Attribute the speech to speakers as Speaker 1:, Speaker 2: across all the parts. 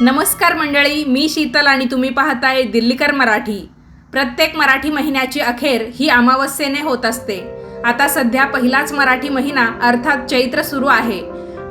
Speaker 1: नमस्कार मंडळी मी शीतल आणि तुम्ही पाहताय दिल्लीकर मराठी. प्रत्येक मराठी महिन्याची अखेर ही अमावस्येने होत असते. आता सध्या पहिलाच मराठी महिना अर्थात चैत्र सुरू आहे.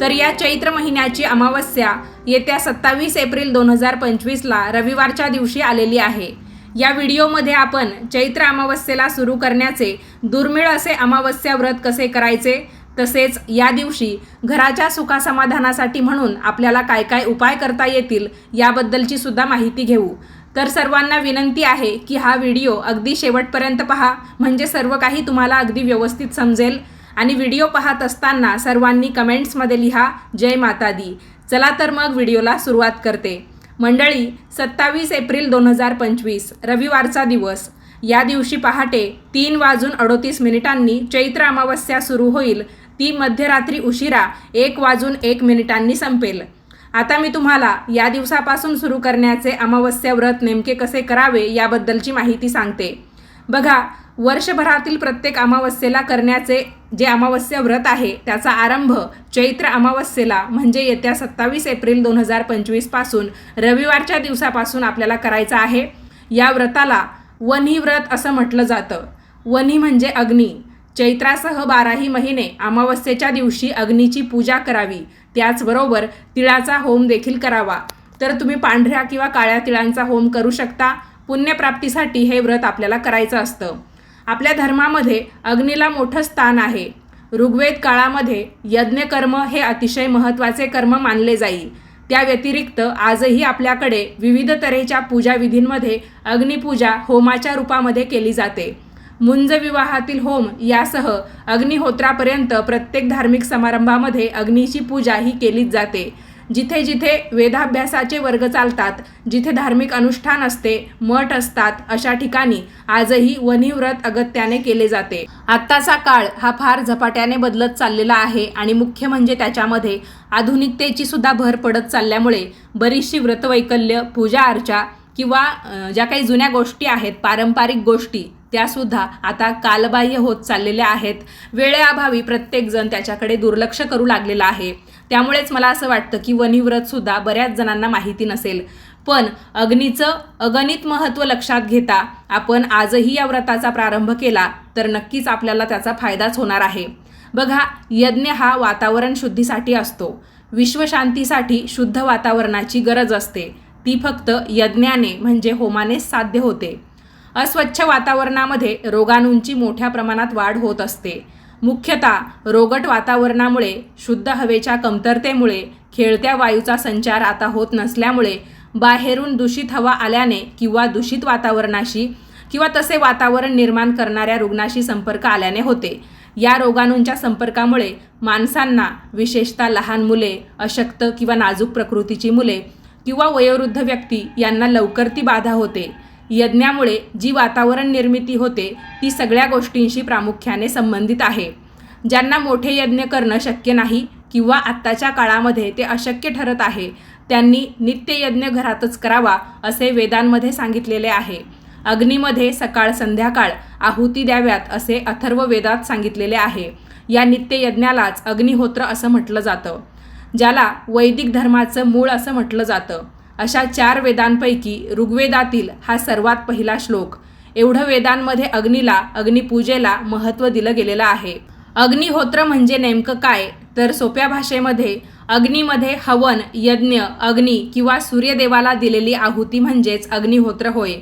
Speaker 1: तर या चैत्र महिन्याची अमावस्या येत्या सत्तावीस एप्रिल दोन हजार पंचवीसला रविवारच्या दिवशी आलेली आहे. या व्हिडिओमध्ये आपण चैत्र अमावस्येला सुरू करण्याचे दुर्मिळ असे अमावस्या व्रत कसे करायचे तसेच या दिवशी घराच्या सुखासमाधानासाठी म्हणून आपल्याला काय काय उपाय करता येतील याबद्दलची सुद्धा माहिती घेऊ. तर सर्वांना विनंती आहे की हा व्हिडिओ अगदी शेवटपर्यंत पहा म्हणजे सर्व काही तुम्हाला अगदी व्यवस्थित समजेल. आणि व्हिडिओ पाहत असताना सर्वांनी कमेंट्समध्ये लिहा जय माता दी चला तर मग व्हिडिओला सुरुवात करते. मंडळी सत्तावीस एप्रिल दोन हजार पंचवीस रविवारचा दिवस. या दिवशी पहाटे तीन वाजून अडोतीस मिनिटांनी चैत्र अमावस्या सुरू होईल. ती मध्यरात्री उशिरा एक वाजून एक मिनिटांनी संपेल. आता मी तुम्हाला या दिवसापासून सुरू करण्याचे अमावस्या व्रत नेमके कसे करावे याबद्दलची माहिती सांगते. बघा वर्षभरातील प्रत्येक अमावस्येला करण्याचे जे अमावस्या व्रत आहे त्याचा आरंभ चैत्र अमावस्येला म्हणजे येत्या सत्तावीस एप्रिल दोन हजार पंचवीसपासून रविवारच्या दिवसापासून आपल्याला करायचा आहे. या व्रताला वन्ही व्रत असं म्हटलं जातं. वन्ही म्हणजे अग्नी. चैत्रासह बाराही महिने अमावस्येच्या दिवशी अग्नीची पूजा करावी. त्याचबरोबर तिळाचा होम देखील करावा. तर तुम्ही पांढऱ्या किंवा काळ्या तिळांचा होम करू शकता. पुण्यप्राप्तीसाठी हे व्रत आपल्याला करायचं असतं. आपल्या धर्मामध्ये अग्नीला मोठं स्थान आहे. ऋग्वेद काळामध्ये यज्ञकर्म हे अतिशय महत्त्वाचे कर्म मानले जाईल त्या व्यतिरिक्त आजही आपल्याकडे विविध तऱ्हेच्या पूजाविधींमध्ये अग्निपूजा होमाच्या रूपामध्ये केली जाते. मुंज विवाहातील होम यासह अग्निहोत्रापर्यंत प्रत्येक धार्मिक समारंभामध्ये अग्नीची पूजा ही केलीच जाते. जिथे जिथे वेदाभ्यासाचे वर्ग चालतात जिथे धार्मिक अनुष्ठान असते मठ असतात अशा ठिकाणी आजही वनिव्रत अगत्याने केले जाते. आत्ताचा काळ हा फार झपाट्याने बदलत चाललेला आहे आणि मुख्य म्हणजे त्याच्यामध्ये आधुनिकतेची सुद्धा भर पडत चालल्यामुळे बरीचशी व्रतवैकल्य पूजा अर्चा किंवा ज्या काही जुन्या गोष्टी आहेत पारंपरिक गोष्टी त्यासुद्धा आता कालबाह्य होत चाललेल्या आहेत. वेळेअभावी प्रत्येकजण त्याच्याकडे दुर्लक्ष करू लागलेला आहे. त्यामुळेच मला असं वाटतं की वनिव्रतसुद्धा बऱ्याच जणांना माहिती नसेल. पण अग्नीचं अगणित महत्त्व लक्षात घेता आपण आजही या व्रताचा प्रारंभ केला तर नक्कीच आपल्याला त्याचा फायदाच होणार आहे. बघा यज्ञ हा वातावरण शुद्धीसाठी असतो. विश्वशांतीसाठी शुद्ध वातावरणाची गरज असते. ती फक्त यज्ञाने म्हणजे होमाने साध्य होते. अस्वच्छ वातावरणामध्ये रोगाणूंची मोठ्या प्रमाणात वाढ होत असते. मुख्यतः रोगट वातावरणामुळे शुद्ध हवेच्या कमतरतेमुळे खेळत्या वायूचा संचार आता होत नसल्यामुळे बाहेरून दूषित हवा आल्याने किंवा दूषित वातावरणाशी किंवा तसे वातावरण निर्माण करणाऱ्या रुग्णाशी संपर्क आल्याने होते. या रोगाणूंच्या संपर्कामुळे माणसांना विशेषतः लहान मुले अशक्त किंवा नाजूक प्रकृतीची मुले किंवा वयोवृद्ध व्यक्ती यांना लवकर ती बाधा होते. यज्ञामुळे जी वातावरण निर्मिती होते ती सगळ्या गोष्टींशी प्रामुख्याने संबंधित आहे. ज्यांना मोठे यज्ञ करणं शक्य नाही किंवा आत्ताच्या काळामध्ये ते अशक्य ठरत आहे त्यांनी नित्ययज्ञ घरातच करावा असे वेदांमध्ये सांगितलेले आहे. अग्नीमध्ये सकाळ संध्याकाळ आहुती द्याव्यात असे अथर्व वेदात सांगितलेले आहे. या नित्ययज्ञालाच अग्निहोत्र असं म्हटलं जातं ज्याला वैदिक धर्माचं मूळ असं म्हटलं जातं. अशा चार वेदांपैकी ऋग्वेदातील हा सर्वात पहिला श्लोक. एवढं वेदांमध्ये अग्नीला अग्निपूजेला महत्त्व दिलं गेलेलं आहे. अग्निहोत्र म्हणजे नेमकं काय? तर सोप्या भाषेमध्ये अग्नीमध्ये हवन यज्ञ अग्नी किंवा सूर्यदेवाला दिलेली आहुती म्हणजेच अग्निहोत्र होय.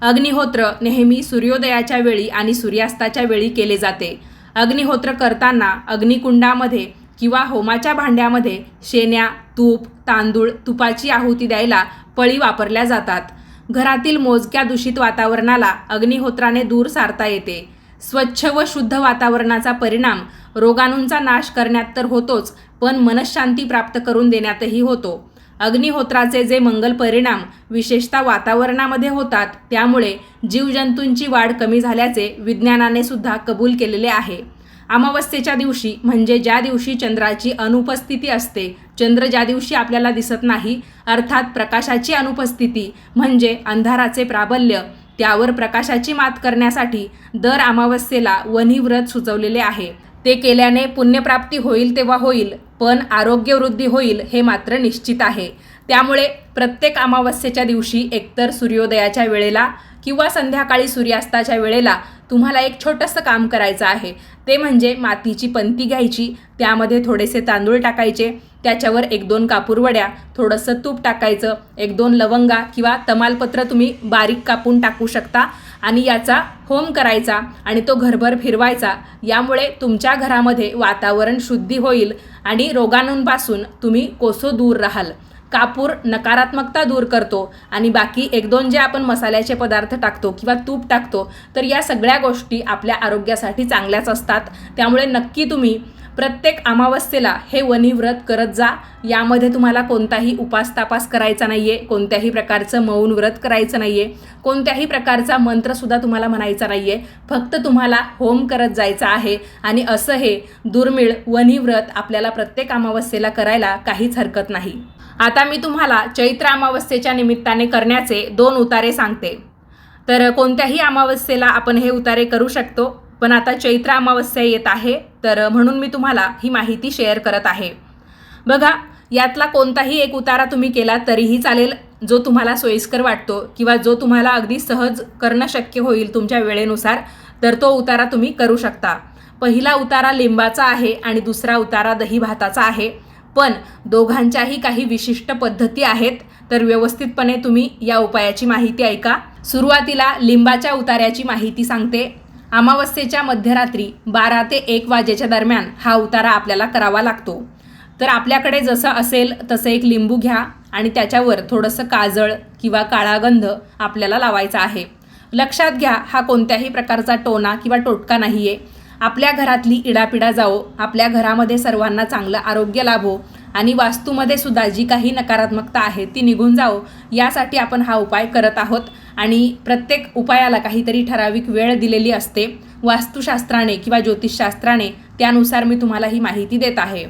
Speaker 1: अग्निहोत्र नेहमी सूर्योदयाच्या वेळी आणि सूर्यास्ताच्या वेळी केले जाते. अग्निहोत्र करताना अग्निकुंडामध्ये किंवा होमाच्या भांड्यामध्ये शेण्या तूप तांदूळ तुपाची आहुती द्यायला पळी वापरल्या जातात. घरातील मोजक्या दूषित वातावरणाला अग्निहोत्राने दूर सारता येते. स्वच्छ व शुद्ध वातावरणाचा परिणाम रोगाणूंचा नाश करण्यात तर होतोच पण मनशांती प्राप्त करून देण्यातही होतो. अग्निहोत्राचे जे मंगल परिणाम विशेषतः वातावरणामध्ये होतात त्यामुळे जीवजंतूंची वाढ कमी झाल्याचे विज्ञानाने सुद्धा कबूल केलेले आहे. अमावस्येच्या दिवशी म्हणजे ज्या दिवशी चंद्राची अनुपस्थिती असते चंद्र ज्या दिवशी आपल्याला दिसत नाही अर्थात प्रकाशाची अनुपस्थिती म्हणजे अंधाराचे प्राबल्य त्यावर प्रकाशाची मात करण्यासाठी दर अमावस्येला वन्ही व्रत सुचवलेले आहे. ते केल्याने पुण्यप्राप्ती होईल तेव्हा होईल पण आरोग्यवृद्धी होईल हे मात्र निश्चित आहे. त्यामुळे प्रत्येक अमावस्येच्या दिवशी एकतर सूर्योदयाच्या वेळेला किंवा संध्याकाळी सूर्यास्ताच्या वेळेला तुम्हाला एक छोटंसं काम करायचं आहे. ते म्हणजे मातीची पंती घ्यायची त्यामध्ये थोडेसे तांदूळ टाकायचे त्याच्यावर एक दोन कापूरवड्या थोडंसं तूप टाकायचं एक दोन लवंगा किंवा तमालपत्र तुम्ही बारीक कापून टाकू शकता आणि याचा होम करायचा आणि तो घरभर फिरवायचा. यामुळे तुमच्या घरामध्ये वातावरण शुद्धी होईल आणि रोगाणूंपासून तुम्ही कोसो दूर राहाल. कापूर नकारात्मकता दूर करतो आणि बाकी एक दोन जे आपण मसाल्याचे पदार्थ टाकतो किंवा तूप टाकतो तर या सगळ्या गोष्टी आपल्या आरोग्यासाठी चांगल्याच असतात. त्यामुळे नक्की तुम्ही प्रत्येक अमावस्येला हे वनिव्रत करत जा. यामध्ये तुम्हाला कोणताही उपास तापास करायचा नाही आहे कोणत्याही प्रकारचं मौन व्रत करायचं नाही आहे कोणत्याही प्रकारचा मंत्रसुद्धा तुम्हाला म्हणायचा नाही आहे फक्त तुम्हाला होम करत जायचं आहे आणि असं हे दुर्मिळ वनिव्रत आपल्याला प्रत्येक अमावस्येला करायला काहीच हरकत नाही. आता मी तुम्हाला चैत्र अमावस्येच्या निमित्ताने करण्याचे दोन उतारे सांगते. तर कोणत्याही अमावस्येला आपण हे उतारे करू शकतो पण आता चैत्र अमावस्या येत आहे तर म्हणून मी तुम्हाला ही माहिती शेअर करत आहे. बघा यातला कोणताही एक उतारा तुम्ही केला तरीही चालेल जो तुम्हाला सोयीस्कर वाटतो किंवा जो तुम्हाला अगदी सहज करणं शक्य होईल तुमच्या वेळेनुसार तर तो उतारा तुम्ही करू शकता. पहिला उतारा लिंबाचा आहे आणि दुसरा उतारा दही भाताचा आहे. पण दोघांच्याही काही विशिष्ट पद्धती आहेत तर व्यवस्थितपणे तुम्ही या उपायाची माहिती ऐका. सुरुवातीला लिंबाच्या उतार्याची माहिती सांगते. अमावस्येच्या मध्यरात्री बारा ते एक वाजेच्या दरम्यान हा उतारा आपल्याला करावा लागतो. तर आपल्याकडे जसं असेल तसं एक लिंबू घ्या आणि त्याच्यावर थोडंसं काजळ किंवा काळा गंध आपल्याला लावायचा आहे. लक्षात घ्या हा कोणत्याही प्रकारचा टोना किंवा टोटका नाही आहे आपल्या घरातली इडापिडा जाओ आपल्या घरामध्ये सर्वांना चांगलं आरोग्य लाभो आणि वास्तूमध्ये सुद्धा जी काही नकारात्मकता आहे ती निघून जाओ यासाठी आपण हा उपाय करत आहोत. आणि प्रत्येक उपायाला काहीतरी ठराविक वेळ दिलेली असते. वास्तुशास्त्राने किंवा ज्योतिषशास्त्राने त्यानुसार मी तुम्हाला ही माहिती देत आहे.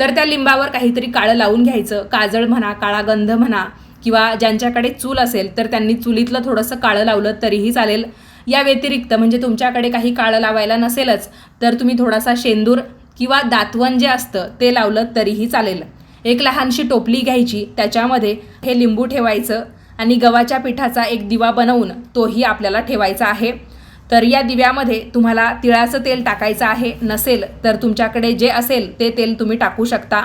Speaker 1: तर त्या लिंबावर काहीतरी काळं लावून घ्यायचं. काजळ म्हणा काळा गंध म्हणा किंवा ज्यांच्याकडे चूल असेल तर त्यांनी चुलीतलं थोडंसं काळं लावलं तरीही चालेल. या व्यतिरिक्त म्हणजे तुमच्याकडे काही काळं लावायला नसेलच तर तुम्ही थोडासा शेंदूर किंवा दातवन जे असतं ते लावलं तरीही चालेल. एक लहानशी टोपली घ्यायची त्याच्यामध्ये हे लिंबू ठेवायचं आणि गव्हाच्या पिठाचा एक दिवा बनवून तोही आपल्याला ठेवायचा आहे. तर या दिव्यामध्ये तुम्हाला तिळाचं तेल टाकायचं आहे नसेल तर तुमच्याकडे जे असेल ते तेल तुम्ही टाकू शकता.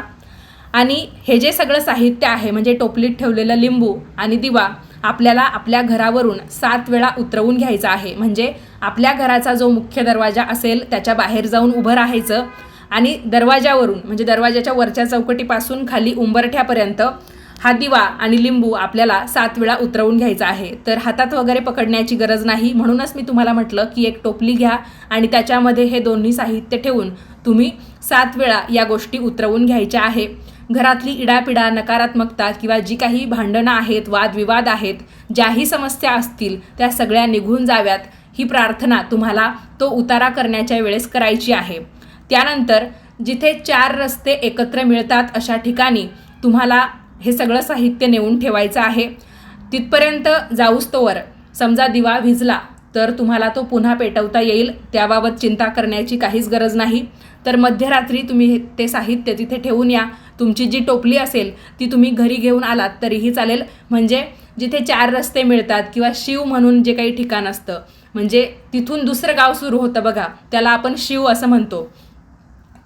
Speaker 1: आणि हे जे सगळं साहित्य आहे म्हणजे टोपलीत ठेवलेलं लिंबू आणि दिवा आपल्याला आपल्या घरावरून सात वेळा उतरवून घ्यायचा आहे. म्हणजे आपल्या घराचा जो मुख्य दरवाजा असेल त्याच्या बाहेर जाऊन उभं राहायचं आणि दरवाजावरून म्हणजे दरवाजाच्या वरच्या चौकटीपासून खाली उंबरठ्यापर्यंत हा दिवा आणि लिंबू आपल्याला सात वेळा उतरवून घ्यायचा आहे. तर हातात वगैरे पकडण्याची गरज नाही. म्हणूनच मी तुम्हाला म्हटलं की एक टोपली घ्या आणि त्याच्यामध्ये हे दोन्ही साहित्य ठेवून तुम्ही सात वेळा या गोष्टी उतरवून घ्यायच्या आहे. घरातली इडापिडा नकारात्मकता किंवा जी काही भांडणं आहेत वादविवाद आहेत ज्याही समस्या असतील त्या सगळ्या निघून जाव्यात ही प्रार्थना तुम्हाला तो उतारा करण्याच्या वेळेस करायची आहे. त्यानंतर जिथे चार रस्ते एकत्र मिळतात अशा ठिकाणी तुम्हाला हे सगळं साहित्य नेऊन ठेवायचं आहे. तिथपर्यंत जाऊस तोवर समजा दिवा भिजला तर तुम्हाला तो पुन्हा पेटवता येईल त्याबाबत चिंता करण्याची काहीच गरज नाही. तर मध्यरात्री तुम्ही ते साहित्य तिथे ठेवून या. तुमची जी टोपली असेल ती तुम्ही घरी घेऊन आलात तरीही चालेल. म्हणजे जिथे चार रस्ते मिळतात किंवा शिव म्हणून जे काही ठिकाण असतं म्हणजे तिथून दुसरं गाव सुरू होतं बघा त्याला आपण शिव असं म्हणतो.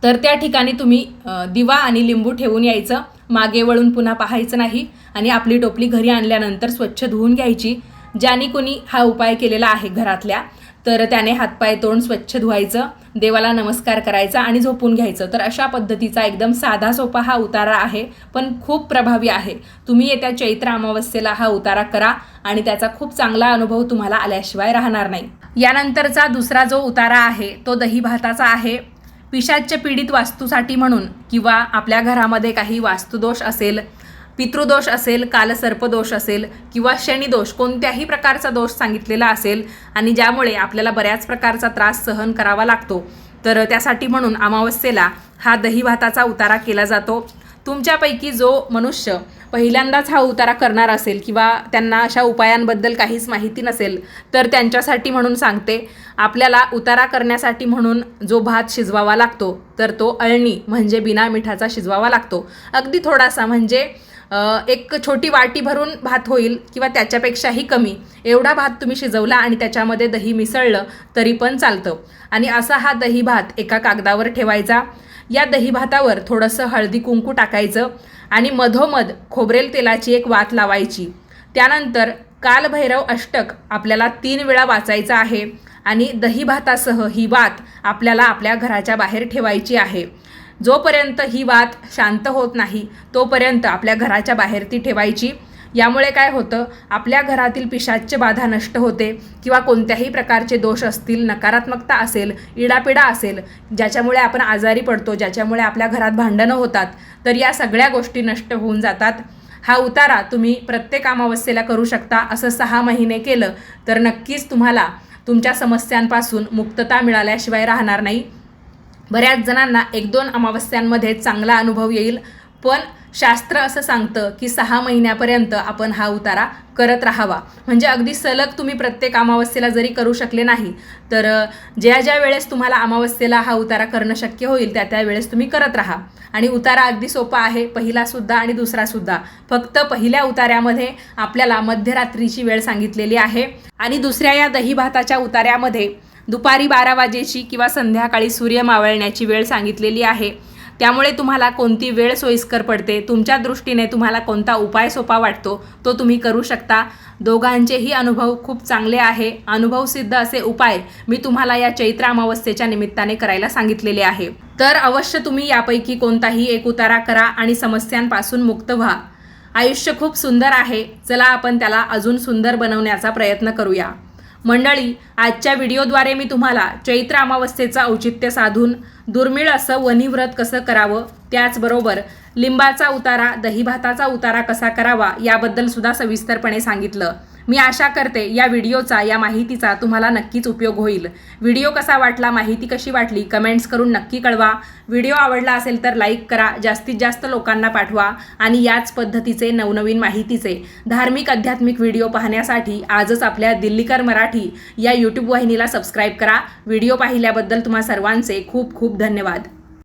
Speaker 1: तर त्या ठिकाणी तुम्ही दिवा आणि लिंबू ठेवून यायचं. मागे वळून पुन्हा पाहायचं नाही आणि आपली टोपली घरी आणल्यानंतर स्वच्छ धुवून घ्यायची. ज्याने कोणी हा उपाय केलेला आहे घरातल्या तर त्याने हातपाय तोंड स्वच्छ धुवायचं देवाला नमस्कार करायचा आणि झोपून घ्यायचं. तर अशा पद्धतीचा एकदम साधा सोपा हा उतारा आहे पण खूप प्रभावी आहे. तुम्ही येत्या चैत्र अमावस्येला हा उतारा करा आणि त्याचा खूप चांगला अनुभव तुम्हाला आल्याशिवाय राहणार नाही. यानंतरचा दुसरा जो उतारा आहे तो दही भाताचा आहे. पिशाच्य पीडित वास्तूसाठी म्हणून किंवा आपल्या घरामध्ये काही वास्तुदोष असेल पितृदोष असेल कालसर्पदोष असेल किंवा शनिदोष कोणत्याही प्रकारचा दोष सांगितलेला असेल आणि ज्यामुळे आपल्याला बऱ्याच प्रकारचा त्रास सहन करावा लागतो. तर त्यासाठी म्हणून अमावस्येला हा दही भाताचा उतारा केला जातो. तुमच्यापैकी जो मनुष्य पहिल्यांदाच हा उतारा करणार असेल किंवा त्यांना अशा उपायांबद्दल काहीच माहिती नसेल तर त्यांच्यासाठी म्हणून सांगते आपल्याला उतारा करण्यासाठी म्हणून जो भात शिजवावा लागतो तर तो अळणी म्हणजे बिना मिठाचा शिजवावा लागतो. अगदी थोडासा म्हणजे एक छोटी वाटी भरून भात होईल किंवा त्याच्यापेक्षाही कमी. एवढा भात तुम्ही शिजवला आणि त्याच्यामध्ये दही मिसळलं तरी पण चालतं. आणि असा हा दही भात एका कागदावर ठेवायचा. या दही भातावर थोडंसं हळदी कुंकू टाकायचं आणि मधोमध खोबरेल तेलाची एक वात लावायची. त्यानंतर कालभैरव अष्टक आपल्याला तीन वेळा वाचायचं आहे आणि दही भातासह ही वात आपल्याला आपल्या घराच्या बाहेर ठेवायची आहे. जोपर्यंत ही वात शांत होत नाही तोपर्यंत आपल्या घराच्या बाहेर ती ठेवायची. यामुळे काय होतं? आपल्या घरातील पिशाच्य बाधा नष्ट होते किंवा कोणत्याही प्रकारचे दोष असतील नकारात्मकता असेल इडापिडा असेल ज्याच्यामुळे आपण आजारी पडतो ज्याच्यामुळे आपल्या घरात भांडणं होतात तर या सगळ्या गोष्टी नष्ट होऊन जातात. हा उतारा तुम्ही प्रत्येक अमावस्येला करू शकता असं सहा महिने केलं तर नक्कीच तुम्हाला तुमच्या समस्यांपासून मुक्तता मिळाल्याशिवाय राहणार नाही. बऱ्याच जणांना एक दोन अमावस्यांमध्ये चांगला अनुभव येईल. पण शास्त्र असं सांगतं की सहा महिन्यापर्यंत आपण हा उतारा करत राहावा. म्हणजे अगदी सलग तुम्ही प्रत्येक अमावस्येला जरी करू शकले नाही तर ज्या ज्या वेळेस तुम्हाला अमावस्येला हा उतारा करणं शक्य होईल त्या त्या वेळेस तुम्ही करत राहा. आणि उतारा अगदी सोपा आहे पहिलासुद्धा आणि दुसरासुद्धा फक्त पहिल्या उतार्यामध्ये आपल्याला मध्यरात्रीची वेळ सांगितलेली आहे. आणि दुसऱ्या या दही भाताच्या उतार्यामध्ये दुपारी बारा वाजेची किंवा संध्याकाळी सूर्य मावळण्याची वेळ सांगितलेली आहे. त्यामुळे तुम्हाला कोणती वेळ सोयीस्कर पडते? तुमच्या दृष्टीने तुम्हाला कोणता उपाय सोपा वाटतो? तो तुम्ही करू शकता. दोघांचेही अनुभव खूप चांगले आहे. अनुभवसिद्ध असे उपाय मी तुम्हाला या चैत्र अमावस्येच्या निमित्ताने करायला सांगितलेले आहे. तर अवश्य तुम्ही यापैकी कोणताही एक उतारा करा आणि समस्यांपासून मुक्त व्हा. आयुष्य खूप सुंदर आहे. चला आपण त्याला अजून सुंदर बनवण्याचा प्रयत्न करूया. मंडळी आजच्या व्हिडिओद्वारे मी तुम्हाला चैत्र अमावस्येचं औचित्य साधून दुर्मिळ असं वनिव्रत कसं करावं? त्याचबरोबर लिंबाचा उतारा दहीभाताचा उतारा कसा करावा? याबद्दल सुद्धा सविस्तरपणे सांगितलं. मी आशा करते या व्हिडिओचा या माहितीचा तुम्हाला नक्कीच उपयोग होईल. व्हिडिओ कसा वाटला माहिती कशी वाटली कमेंट्स करून नक्की कळवा. व्हिडिओ आवडला असेल तर लाईक करा जास्तीत जास्त लोकांना पाठवा आणि याच पद्धतीचे नवनवीन माहितीचे धार्मिक आध्यात्मिक व्हिडिओ पाहण्यासाठी आजच आपल्या दिल्लीकर मराठी या यूट्यूब वाहिनीला सबस्क्राईब करा. व्हिडिओ पाहिल्याबद्दल तुम्हा सर्वांचे खूप खूप धन्यवाद.